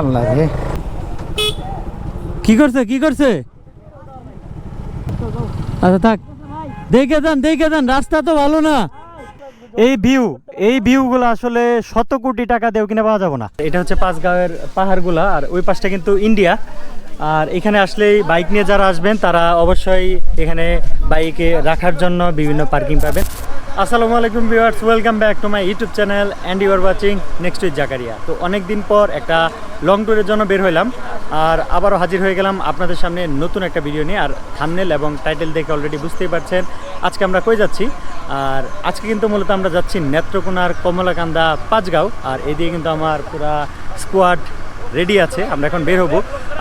আল্লাহ রে কি করছে কি করছে? আচ্ছা থাক। দেখে যান দেখে যান রাস্তা তো ভালো না। এই ভিউ এই ভিউগুলো আসলে শত কোটি টাকা দিয়েও কিনে পাওয়া যাবে না। এটা হচ্ছে পাঁচগাঁওয়ের পাহাড়গুলা আর ওই পাশটা কিন্তু ইন্ডিয়া। আর এখানে আসলেই বাইক নিয়ে যারা আসবেন তারা অবশ্যই এখানে বাইকে রাখার জন্য বিভিন্ন পার্কিং পাবেন। আসসালামু আলাইকুম viewers, welcome back to my YouTube channel and you are watching next with Zakaria. তো অনেক দিন পর একটা লং ট্যুরের জন্য বের হইলাম আর আবারও হাজির হয়ে গেলাম আপনাদের সামনে নতুন একটা ভিডিও নিয়ে আর থামনেল এবং টাইটেল দেখে অলরেডি বুঝতেই পারছেন আজকে আমরা কই যাচ্ছি। আর আজকে কিন্তু মূলত আমরা যাচ্ছি নেত্রকোনার কমলাকান্দা পাঁচগাঁও আর এদিকে কিন্তু আমার পুরা স্কোয়াড রেডি আছে, আমরা এখন বের হব।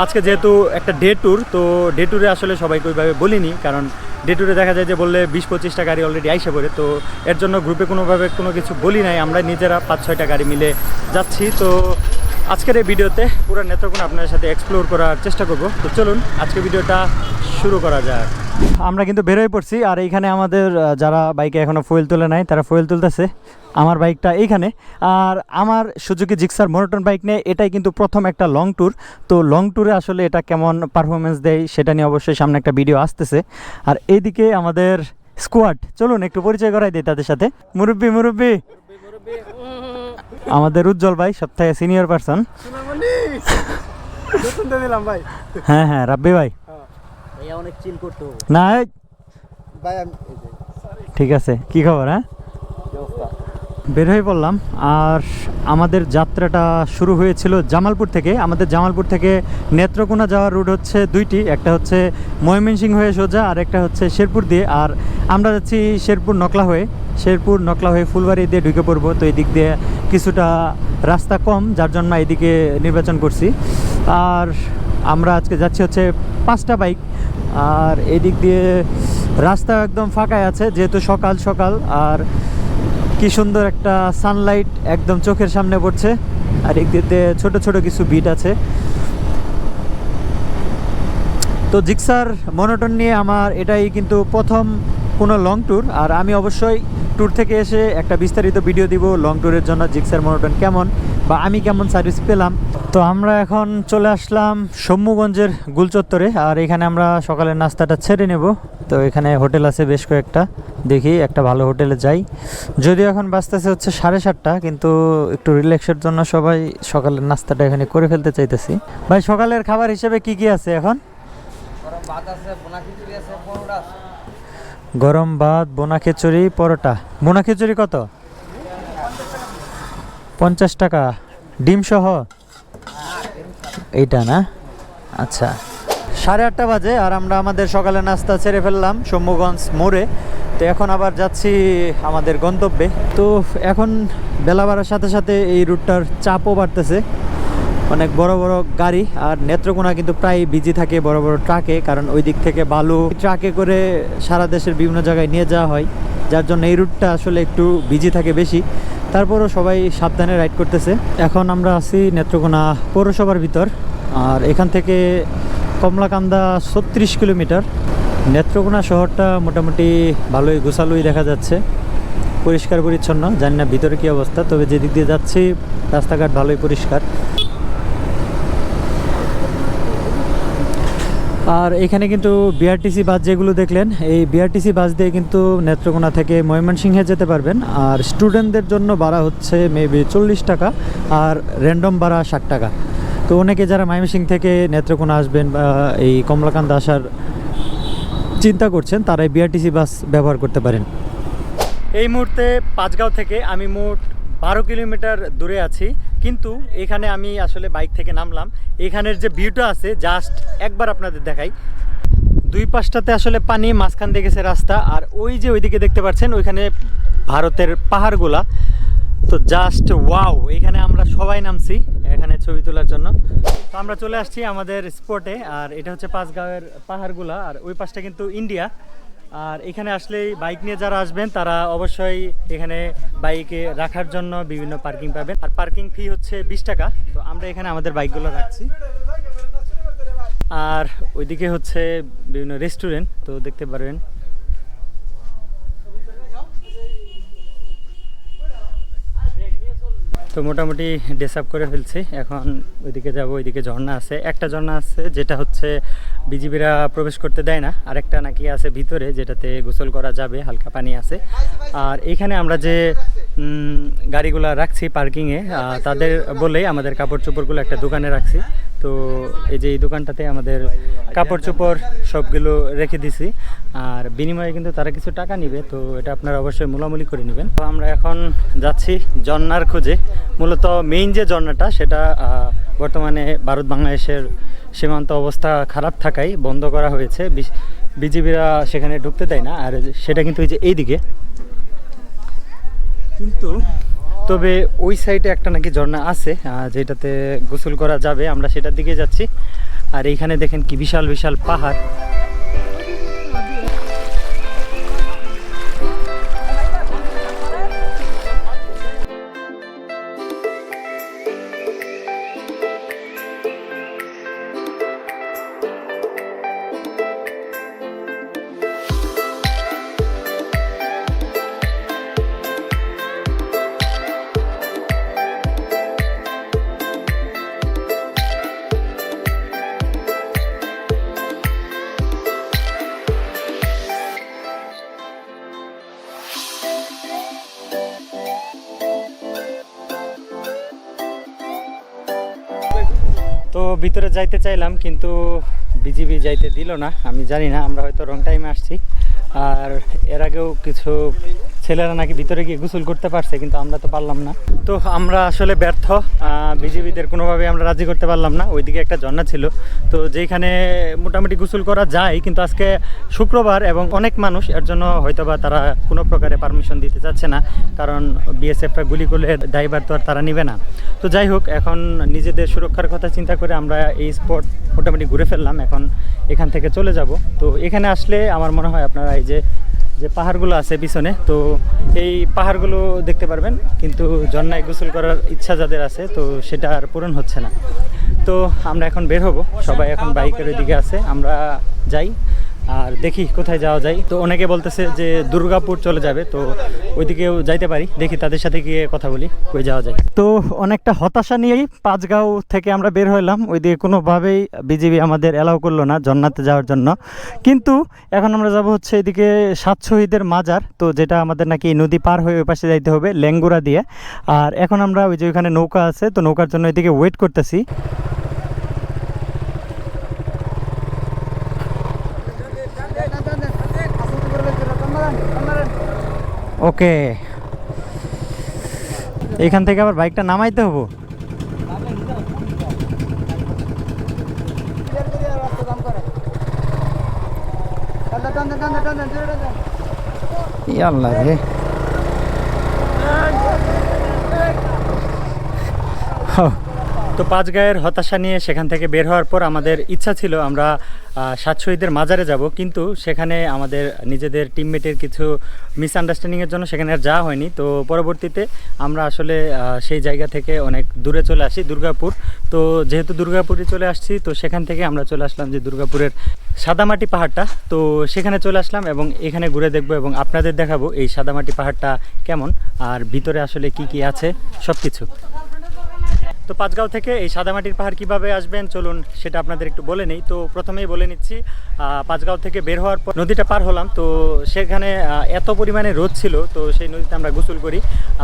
আজকে যেহেতু একটা ডে ট্যুর তো ডে ট্যুরে আসলে সবাইকে ওইভাবে বলিনি, কারণ ডে ট্যুরে দেখা যায় যে বললে বিশ পঁচিশটা গাড়ি অলরেডি আইসে পড়ে, তো এর জন্য গ্রুপে কোনোভাবে কোনো কিছু বলি নাই, আমরা নিজেরা পাঁচ ছয়টা গাড়ি মিলে যাচ্ছি। তো আজকের এই ভিডিওতে পুরো নেত্রকোনা আপনাদের সাথে এক্সপ্লোর করার চেষ্টা করব। তো চলুন, আজকে ভিডিওটা শুরু করা যাক। আমরা কিন্তু বেরোয় পড়ছি, আর এইখানে আমাদের যারা বাইকে এখনও ফুয়েল তুলে নাই, তারা ফুয়েল তুলতেছে। আমার বাইকটা এইখানে। আর আমার সুজুকি জিক্সার মোনোটন বাইক নিয়ে এটাই কিন্তু প্রথম একটা লং ট্যুর তো লং ট্যুরে আসলে এটা কেমন পারফরমেন্স দেয় সেটা নিয়ে অবশ্যই সামনে একটা ভিডিও আসতেছে। আর এইদিকে আমাদের স্কোয়াড চলুন একটু পরিচয় করাই দিই তাদের সাথে। মুরব্বি মুরব্বি। আমাদের উজ্জ্বল ভাই সপ্তাহে সিনিয়র পারসন দিলাম ভাই। হ্যাঁ হ্যাঁ রাব্বি ভাই। ভাইয়া অনেক চিল করতে। না ঠিক আছে কি খবর হ্যাঁ? বের হয়ে পড়লাম। আর আমাদের যাত্রাটা শুরু হয়েছিল জামালপুর থেকে। আমাদের জামালপুর থেকে নেত্রকোনা যাওয়ার রুট হচ্ছে দুইটি। একটা হচ্ছে ময়মনসিংহ হয়ে সোজা, আর একটা হচ্ছে শেরপুর দিয়ে। আর আমরা যাচ্ছি শেরপুর নকলা হয়ে। শেরপুর নকলা হয়ে ফুলবাড়ি দিয়ে ঢুকে পড়ব। তো এই দিক দিয়ে কিছুটা রাস্তা কম, যার জন্য এদিকে নির্বাচন করছি। আর আমরা আজকে যাচ্ছি হচ্ছে পাঁচটা বাইক আর এদিক দিয়ে রাস্তা একদম ফাঁকাই আছে, যেহেতু সকাল সকাল। আর কি সুন্দর একটা সানলাইট একদম চোখের সামনে পড়ছে। আর একদিকে ছোট ছোট কিছু বিট আছে। তো জিক্সার মনোটন নিয়ে আমার এটাই কিন্তু প্রথম কোনো লং ট্যুর আর আমি অবশ্যই ট্যুর থেকে এসে একটা বিস্তারিত ভিডিও দিব লং ট্যুরের জন্য জিক্সার মনোটন কেমন। বা আমি কেমন সার্ভিস পেলাম? তো আমরা এখন চলে আসলাম সম্মুগঞ্জের গুলচত্বরে, আর এখানে আমরা সকালের নাস্তাটা ছেড়ে নেব। তো এখানে হোটেল আছে বেশ কয়েকটা, দেখি একটা ভালো হোটেলে যাই। যদিও এখন বাঁচতেছে হচ্ছে সাড়ে সাতটা, কিন্তু একটু রিল্যাক্সের জন্য সবাই সকালের নাস্তাটা এখানে করে ফেলতে চাইতেছি। ভাই, সকালের খাবার হিসেবে কি কি আছে এখন? গরম ভাত, বোনা খিচুড়ি, পরোটা। বোনা খিচুড়ি কত? পঞ্চাশ টাকা। ডিম সহ? এইটা না? আচ্ছা। সাড়ে আটটা বাজে আর আমরা আমাদের সকালে নাস্তা ছেড়ে ফেললাম শম্ভুগঞ্জ মোড়ে। তো এখন আবার যাচ্ছি আমাদের গন্তব্যে। তো এখন বেলা বাড়ার সাথে সাথে এই রুটটার চাপও বাড়তেছে। অনেক বড় বড় গাড়ি আর নেত্রকোনা কিন্তু প্রায় বিজি থাকে বড় বড় ট্রাকে কারণ ওই দিক থেকে বালু ট্রাকে করে সারা দেশের বিভিন্ন জায়গায় নিয়ে যাওয়া হয়। যার জন্য এই রুটটা আসলে একটু বিজি থাকে বেশি। তারপরও সবাই সাবধানে রাইড করতেছে। এখন আমরা আছি নেত্রকোনা পৌরসভার ভিতর, আর এখান থেকে কমলাকান্দা ছত্রিশ কিলোমিটার। নেত্রকোনা শহরটা মোটামুটি ভালোই গোছালোই দেখা যাচ্ছে, পরিষ্কার পরিচ্ছন্ন, জানি না ভিতরে কী অবস্থা, তবে যেদিক দিয়ে যাচ্ছি, রাস্তাঘাট ভালোই পরিষ্কার। আর এখানে কিন্তু বিআরটিসি বাস যেগুলো দেখলেন, এই বিআরটিসি বাস দিয়ে কিন্তু নেত্রকোনা থেকে ময়মনসিংহে যেতে পারবেন। আর স্টুডেন্টদের জন্য ভাড়া হচ্ছে মেবি চল্লিশ টাকা, আর র্যান্ডম ভাড়া ষাট টাকা। তো অনেকে যারা ময়মনসিংহ থেকে নেত্রকোনা আসবেন বা এই কমলাকান্ত আসার চিন্তা করছেন, তারা এই বিআরটিসি বাস ব্যবহার করতে পারেন। এই মুহূর্তে পাঁচগাঁও থেকে আমি মোট বারো কিলোমিটার দূরে আছি। কিন্তু এখানে আমি আসলে বাইক থেকে নামলাম। এখানের যে ভিউটা আছে জাস্ট একবার আপনাদের দেখাই। দুই পাশটাতে আসলে পানি, মাঝখান দিয়ে গেছে রাস্তা, আর ওই যে ওইদিকে দেখতে পাচ্ছেন, ওইখানে ভারতের পাহাড়গুলা। তো জাস্ট ওয়াও এখানে আমরা সবাই নামছি এখানে ছবি তোলার জন্য। তো আমরা চলে আসছি আমাদের স্পটে আর এটা হচ্ছে পাঁচগাঁওয়ের পাহাড়গুলা, আর ওই পাশটা কিন্তু ইন্ডিয়া। আর এখানে আসলেই বাইক নিয়ে যারা আসবেন, তারা অবশ্যই এখানে বাইকে রাখার জন্য বিভিন্ন পার্কিং পাবেন। আর পার্কিং ফি হচ্ছে বিশ টাকা। তো আমরা এখানে আমাদের বাইকগুলো রাখছি। আর ওইদিকে হচ্ছে বিভিন্ন রেস্টুরেন্ট। তো দেখতে পারবেন তো মোটামুটি ড্রেস আপ করে ফেলছি। এখন ওইদিকে যাব, ওইদিকে ঝর্ণা আছে। একটা ঝর্ণা আছে যেটা হচ্ছে বিজিবিরা প্রবেশ করতে দেয় না। আরেকটা নাকি আছে ভিতরে যেটাতে গোসল করা যাবে, হালকা পানি আছে। আর এখানে আমরা যে গাড়িগুলো রাখছি পার্কিংয়ে তাদের বলেই আমাদের কাপড় চোপড়গুলো একটা দোকানে রাখছি। তো এই যে এই দোকানটাতে আমাদের কাপড় চোপড় সবগুলো রেখে দিছি। আর বিনিময়ে কিন্তু তারা কিছু টাকা নিবে তো এটা আপনারা অবশ্যই মোলামুলি করে নেবেন। তো আমরা এখন যাচ্ছি ঝর্ণার খোঁজে। মূলত মেইন যে ঝর্ণাটা সেটা বর্তমানে ভারত বাংলাদেশের সীমান্ত অবস্থা খারাপ থাকায় বন্ধ করা হয়েছে। বিজিবিরা সেখানে ঢুকতে দেয় না আর সেটা কিন্তু ওই যে এইদিকে। কিন্তু তবে ওই সাইডে একটা নাকি ঝর্ণা আছে যেটাতে গোসল করা যাবে আমরা সেটার দিকে যাচ্ছি। আর এইখানে দেখেন কি বিশাল বিশাল পাহাড়। ভিতরে যাইতে চাইলাম, কিন্তু বিজিবি যাইতে দিল না। আমি জানি না, আমরা হয়তো রং টাইমে আসছি। আর এর আগেও কিছু ছেলেরা নাকি ভিতরে গিয়ে গোসল করতে পারছে, কিন্তু আমরা তো পারলাম না। তো আমরা আসলে ব্যর্থ বিজেপিদের কোনোভাবে আমরা রাজি করতে পারলাম না। ওইদিকে একটা ঝর্ণা ছিল। তো যেখানে মোটামুটি গোসল করা যায়, কিন্তু আজকে শুক্রবার এবং অনেক মানুষ, এর জন্য হয়তোবা তারা কোনো প্রকারে পারমিশন দিতে চাচ্ছে না, কারণ বিএসএফরা গুলি করলে ড্রাইভার তো আর তারা নিবে না। তো যাই হোক, এখন নিজেদের সুরক্ষার কথা চিন্তা করে আমরা এই স্পট মোটামুটি ঘুরে ফেললাম। এখন এখান থেকে চলে যাব। তো এখানে আসলে আমার মনে হয় আপনারা এই যে যে পাহাড়গুলো আছে পিছনে, তো এই পাহাড়গুলো দেখতে পারবেন, কিন্তু ঝর্ণায় গোসল করার ইচ্ছা যাদের আছে, তো সেটা আর পূরণ হচ্ছে না। তো আমরা এখন বের হব, সবাই এখন বাইকের ওইদিকে আছে, আমরা যাই। আর দেখি কোথায় যাওয়া যায়। তো অনেকে বলতেছে যে দুর্গাপুর চলে যাবে, তো ওইদিকেও যাইতে পারি। দেখি তাদের সাথে গিয়ে কথা বলি, কই যাওয়া যায়। তো অনেকটা হতাশা নিয়েই পাঁচগাঁও থেকে আমরা বের হইলাম। ওইদিকে কোনোভাবেই বিজিবি আমাদের অ্যালাউ করল না জন্নাতে যাওয়ার জন্য। কিন্তু এখন আমরা যাব হচ্ছে এদিকে সাত শহীদের মাজার, তো যেটা আমাদের নাকি নদী পার হয়ে ওই পাশে যাইতে হবে লেঙ্গুরা দিয়ে। আর এখন আমরা ওই যে ওইখানে নৌকা আছে, তো নৌকার জন্য এদিকে ওয়েট করতেছি। ওকে। এখান থেকে আবার বাইকটা নামাইতে হব? আল্লাহ রে। তো পাঁচ গায়ের হতাশা নিয়ে সেখান থেকে বের হওয়ার পর আমাদের ইচ্ছা ছিল আমরা সাত শহীদের মাজারে যাব, কিন্তু সেখানে আমাদের নিজেদের টিমমেটের কিছু মিসআন্ডারস্ট্যান্ডিংয়ের জন্য সেখানে আর যাওয়া হয়নি। তো পরবর্তীতে আমরা আসলে সেই জায়গা থেকে অনেক দূরে চলে আসি, দুর্গাপুর। তো যেহেতু দুর্গাপুরে চলে আসছি, তো সেখান থেকে আমরা চলে আসলাম যে দুর্গাপুরের সাদামাটি পাহাড়টা। তো সেখানে চলে আসলাম এবং এখানে ঘুরে দেখব এবং আপনাদের দেখাবো এই সাদামাটি পাহাড়টা কেমন, আর ভিতরে আসলে কি কি আছে সব কিছু তো পাঁচগাঁও থেকে এই সাদামাটির পাহাড় কীভাবে আসবেন? চলুন সেটা আপনাদের একটু বলে নেই। তো প্রথমেই বলে নিচ্ছি পাঁচগাঁও থেকে বের হওয়ার পর নদীটা পার হলাম। তো সেখানে এত পরিমাণে রোদ ছিল, তো সেই নদীতে আমরা গোসল করি।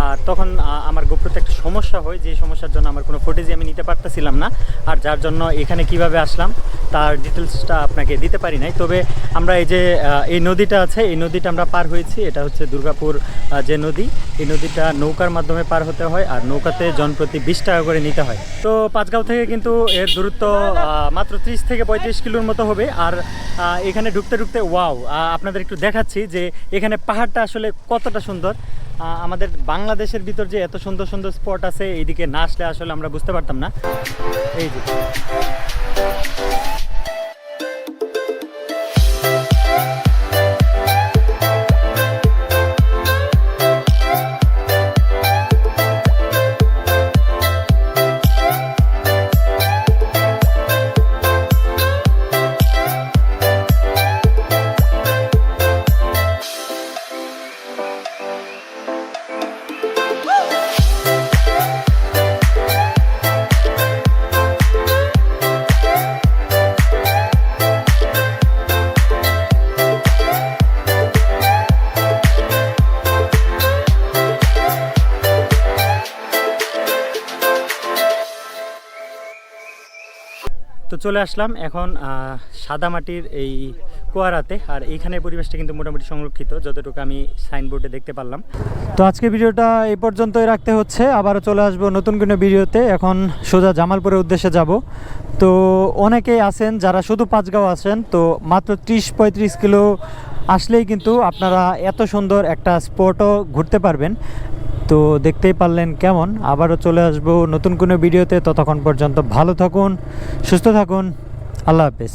আর তখন আমার গোপ্রতে একটা সমস্যা হয়, যে সমস্যার জন্য আমার কোনো ফুটেজই আমি নিতে পারতেছিলাম না। আর যার জন্য এখানে কীভাবে আসলাম, তার ডিটেলসটা আপনাকে দিতে পারি নাই। তবে আমরা এই যে এই নদীটা আছে, এই নদীটা আমরা পার হয়েছি। এটা হচ্ছে দুর্গাপুর যে নদী, এই নদীটা নৌকার মাধ্যমে পার হতে হয়। আর নৌকাতে জনপ্রতি বিশ টাকা করে নিতে হয়। তো পাঁচগাঁও থেকে কিন্তু এর দূরত্ব মাত্র ত্রিশ থেকে পঁয়ত্রিশ কিলোর মতো হবে। আর এখানে ঢুকতে ঢুকতে, ওয়াও আপনাদের একটু দেখাচ্ছি যে এখানে পাহাড়টা আসলে কতটা সুন্দর। আমাদের বাংলাদেশের ভিতর যে এত সুন্দর সুন্দর স্পট আছে, এইদিকে না আসলে আসলে আমরা বুঝতে পারতাম না। এই যে। তো চলে আসলাম এখন সাদামাটির এই কুয়ারাতে। আর এইখানে পরিবেশটা কিন্তু মোটামুটি সংরক্ষিত, যতটুকু আমি সাইনবোর্ডে দেখতে পারলাম। তো আজকে ভিডিওটা এই পর্যন্তই রাখতে হচ্ছে। আবারও চলে আসব নতুন কোনো ভিডিওতে। এখন সোজা জামালপুরের উদ্দেশ্যে যাব। তো অনেকেই আছেন যারা শুধু পাঁচগাঁও আছেন, তো মাত্র ত্রিশ পঁয়ত্রিশ কিলো আসলেই কিন্তু আপনারা এত সুন্দর একটা স্পটও ঘুরতে পারবেন। তো দেখতেই পারলেন কেমন। আবারও চলে আসব নতুন কোনো ভিডিওতে। ততক্ষণ পর্যন্ত ভালো থাকুন, সুস্থ থাকুন। আল্লাহ হাফেজ।